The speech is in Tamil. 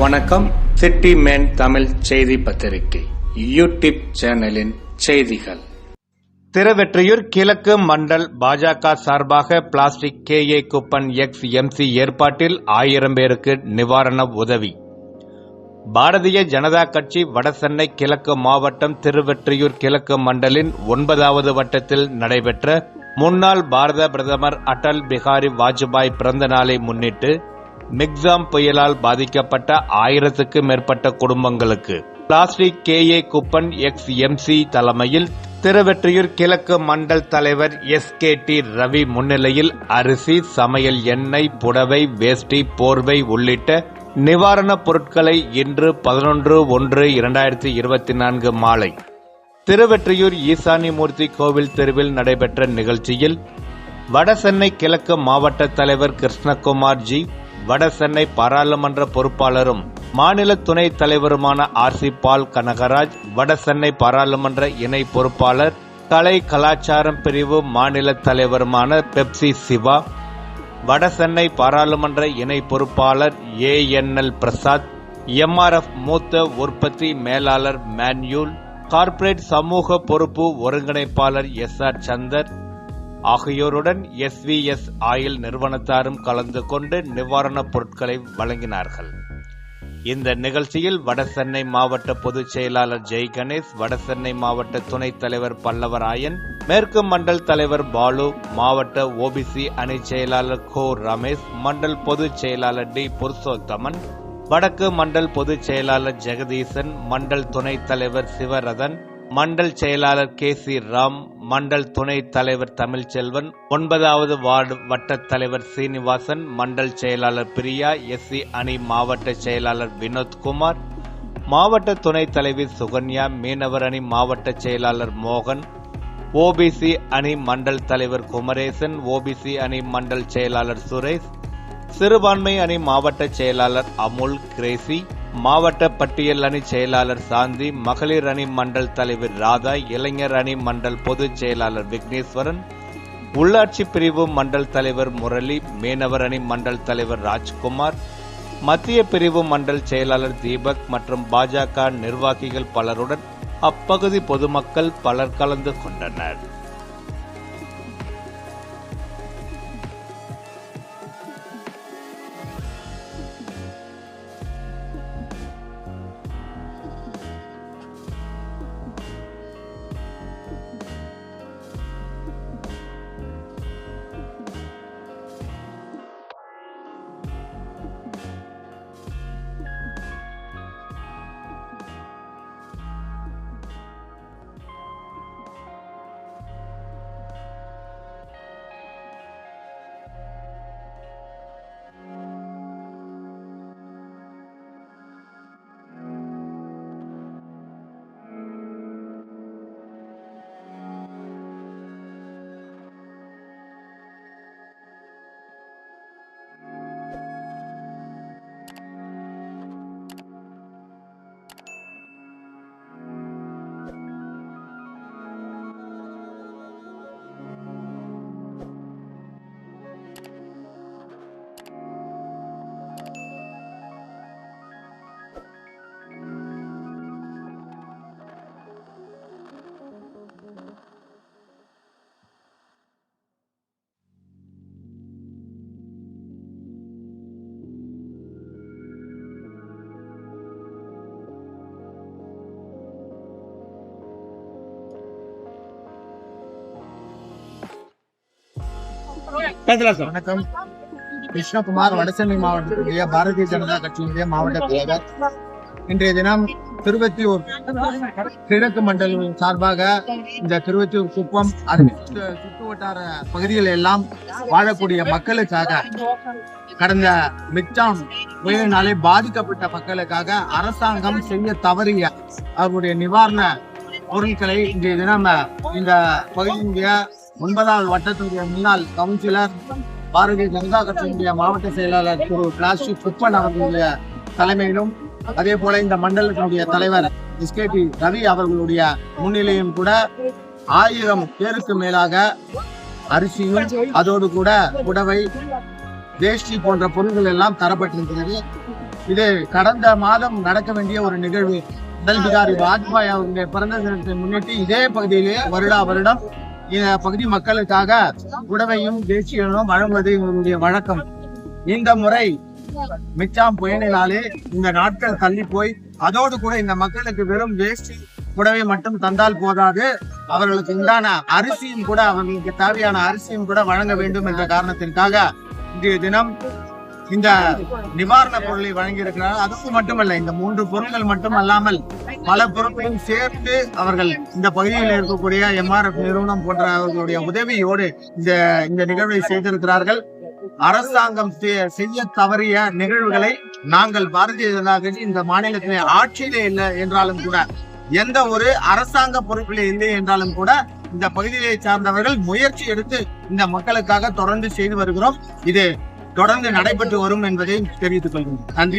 வணக்கம். சிட்டி மேன் தமிழ் செய்தி பத்திரிகை. யூடியூப் சேனலின் செய்திகள். திருவெற்றியூர் கிழக்கு மண்டல் பாஜக சார்பாக plastic K A Kuppan X MC ஏற்பாட்டில் ஆயிரம் பேருக்கு நிவாரண உதவி. பாரதிய ஜனதா கட்சி வடசென்னை கிழக்கு மாவட்டம் திருவெற்றியூர் கிழக்கு மண்டலின் ஒன்பதாவது வட்டத்தில் நடைபெற்ற முன்னாள் பாரத பிரதமர் அடல் பிகாரி வாஜ்பாய் பிறந்த நாளை முன்னிட்டு மிக்ஸாம் புயலால் பாதிக்கப்பட்ட ஆயிரத்துக்கு மேற்பட்ட குடும்பங்களுக்கு. Plastic K A Kuppan X MC தலைமையில் திருவெற்றியூர் கிழக்கு மண்டல் தலைவர் எஸ் கே டி ரவி முன்னிலையில் அரிசி சமையல் எண்ணெய் புடவை வேஷ்டி போர்வை உள்ளிட்ட நிவாரணப் பொருட்களை இன்று பதினொன்று ஒன்று இரண்டாயிரத்தி இருபத்தி நான்கு மாலை திருவெற்றியூர் ஈசானிமூர்த்தி கோவில் தெருவில் நடைபெற்ற நிகழ்ச்சியில் வடசென்னை கிழக்கு மாவட்ட தலைவர் கிருஷ்ணகுமார் ஜி வடசென்னை பாராளுமன்ற பொறுப்பாளரும் மாநில துணைத் தலைவருமான ஆர் சி பால் கனகராஜ் வடசென்னை பாராளுமன்ற இணை பொறுப்பாளர் கலை கலாச்சாரம் பிரிவு மாநில தலைவருமான பெப்சி சிவா வடசென்னை பாராளுமன்ற இணை பொறுப்பாளர் A N L Prasad MRF மூத்த உற்பத்தி மேலாளர் மேன்யூல் கார்ப்பரேட் சமூக பொறுப்பு ஒருங்கிணைப்பாளர் எஸ் ஆர் சந்தர் ஆகியோருடன் எஸ்விஎஸ் ஆயில் நிறுவனத்தாரும் கலந்து கொண்டு நிவாரணப் பொருட்களை வழங்கினார்கள். இந்த நிகழ்ச்சியில் வடசென்னை மாவட்ட பொதுச் செயலாளர் ஜெய் கணேஷ் வடசென்னை மாவட்ட துணைத் தலைவர் பல்லவராயன் மேற்கு மண்டல் தலைவர் பாலு மாவட்ட ஓபிசி அணி செயலாளர் கோ ரமேஷ் மண்டல் பொதுச் செயலாளர் டி புருஷோத்தமன் வடக்கு மண்டல் பொதுச் செயலாளர் ஜெகதீசன் மண்டல் துணைத் தலைவர் சிவரதன் மண்டல் செயலாளர் கே சி ராம் மண்டல் துணைத் தலைவர் தமிழ்ச்செல்வன் ஒன்பதாவது வார்டு வட்டத் தலைவர் சீனிவாசன் மண்டல் செயலாளர் பிரியா எஸ்சி அணி மாவட்ட செயலாளர் வினோத்குமார் மாவட்ட துணைத் தலைவி சுகன்யா மீனவர் அணி மாவட்ட செயலாளர் மோகன் ஓபிசி அணி மண்டல் தலைவர் குமரேசன் ஓபிசி அணி மண்டல் செயலாளர் சுரேஷ் சிறுபான்மை அணி மாவட்ட செயலாளர் அமுல் கிரேசி மாவட்ட பட்டியல் அணி செயலாளர் சாந்தி மகளிர் அணி மண்டல் தலைவர் ராதா இளைஞர் அணி மண்டல் பொதுச் செயலாளர் விக்னேஸ்வரன் உள்ளாட்சி பிரிவு மண்டல் தலைவர் முரளி மீனவர் அணி மண்டல் தலைவர் ராஜ்குமார் மத்திய பிரிவு மண்டல் செயலாளர் தீபக் மற்றும் பாஜக நிர்வாகிகள் பலருடன் அப்பகுதி பொதுமக்கள் பலர் கலந்து கொண்டனர். பேசலாம் சார். வணக்கம். கிருஷ்ணகுமார் வடசென்னை மாவட்டத்தினுடைய பாரதிய ஜனதா கட்சியினுடைய மாவட்ட தலைவர். இன்றைய தினம் திருவத்தியூர் கிழக்கு மண்டலம் சார்பாக இந்த திருவத்தியூர் குப்பம் அது சுற்று சுற்று வட்டார பகுதிகள் எல்லாம் வாழக்கூடிய மக்களுக்காக கடந்த மிக்டாம் புயலினாலே பாதிக்கப்பட்ட மக்களுக்காக அரசாங்கம் செய்ய தவறிய அவருடைய நிவாரண பொருட்களை இன்றைய தினம் இந்த பகுதியினுடைய ஒன்பதாவது வட்டத்துடைய முன்னாள் கவுன்சிலர் பாரதிய ஜனதா கட்சியினுடைய மாவட்ட செயலாளர் திரு பிளாஸ்டிக் குப்பன் அவர்களுடைய தலைமையிலும் அதே போல இந்த மண்டலத்தினுடைய தலைவர் எஸ்கேடி ரவி அவர்களுடைய முன்னிலையும் கூட ஆயிரம் பேருக்கு மேலாக அரிசியும் அதோடு கூட புடவை வேஷ்டி போன்ற பொருட்கள் எல்லாம் தரப்பட்டிருக்கிறது. இது கடந்த மாதம் நடக்க வேண்டிய ஒரு நிகழ்வு. அடல் பிகாரி வாஜ்பாய் அவருடைய பிறந்த தினத்தை முன்னிட்டு இதே பகுதியிலே வருடா வருடம் பகுதி மக்களுக்காக உடவையும் தேசியனும் வழங்குவது இவருடைய வழக்கம். இந்த முறை மிச்சாம் புயலினாலே இந்த நாட்கள் தள்ளி போய் அதோடு கூட இந்த மக்களுக்கு வெறும் வேஷ்டி புடவை மட்டும் தந்தால் போதாது. அவர்களுக்கு உண்டான அரிசியும் கூட அவர்களுக்கு தேவையான அரிசியும் கூட வழங்க வேண்டும் என்ற காரணத்திற்காக இன்றைய தினம் இந்த நிவாரண பொருளை வழங்கியிருக்கிறார் அதுக்கு மட்டுமல்ல இந்த மூன்று பொருட்கள் மட்டும் அல்லாமல் பல பொறுப்பையும் சேர்த்து அவர்கள் இந்த பகுதியில் இருக்கக்கூடிய எம்ஆர்எஃப் நிறுவனம் போன்ற அவர்களுடைய உதவியோடு இந்த இந்த நிகழ்வை செய்திருக்கிறார்கள். அரசாங்கம் செய்ய தவறிய நிகழ்வுகளை நாங்கள் பாரதிய ஜனதா கட்சி இந்த மாநிலத்திலே ஆட்சியிலே இல்லை என்றாலும் கூட எந்த ஒரு அரசாங்க பொறுப்பிலே இல்லை என்றாலும் கூட இந்த பகுதியை சார்ந்தவர்கள் முயற்சி எடுத்து இந்த மக்களுக்காக தொடர்ந்து செய்து வருகிறோம். இது தொடர்ந்து நடைபெற்று வரும் என்பதை தெரிவித்துக் கொள்கிறோம். நன்றி.